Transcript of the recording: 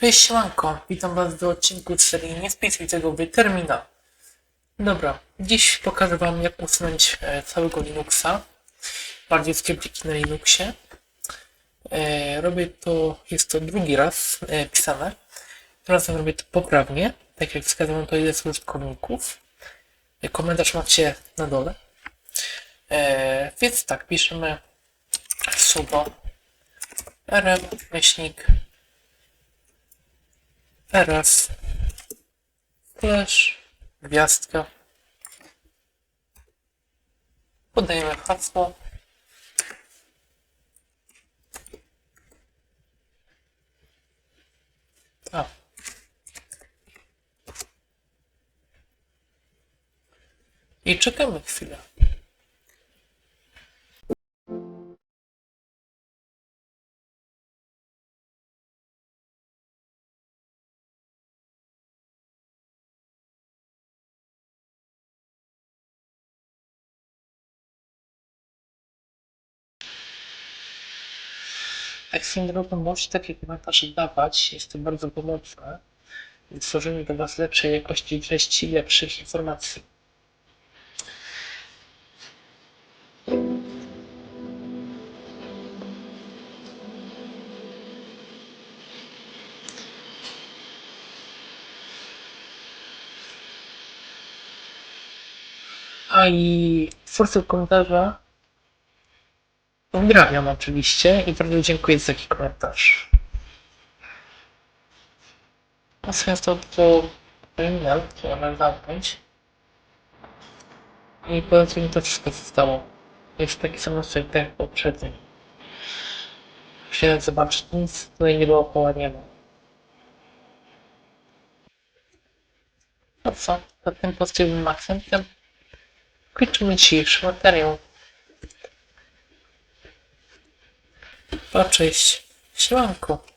Cześć witam was w odcinku serii Nie spisuj tego w terminal. Dobra, dziś pokażę wam jak usunąć e, całego Linuxa, bardziej skryptiki na Linuxie. E, robię to, jest to drugi raz e, pisane. Razem robię to poprawnie, tak jak wskazano to ile użytkowników. Komentarz macie na dole. Więc tak, piszemy sudo rm myślnik Teraz flash, gwiazdka. Podajemy hasło. A. I czekamy chwilę. Tak swoją drogą możecie takie komentarze dawać, jest to bardzo pomocne w tworzeniu dla Was lepszej jakości treści, lepszych informacji. A i twórcę komentarza Pozdrawiam oczywiście i bardzo dziękuję za taki komentarz. A teraz to który mam zamknąć. I poza tym to wszystko zostało. Jest taki sam nastrój jak poprzedni. Się zobaczyć, nic tutaj nie było połaniane. No co, za tym pozytywnym akcentem kończymy dzisiejszy materiał. O, cześć. Siemanko.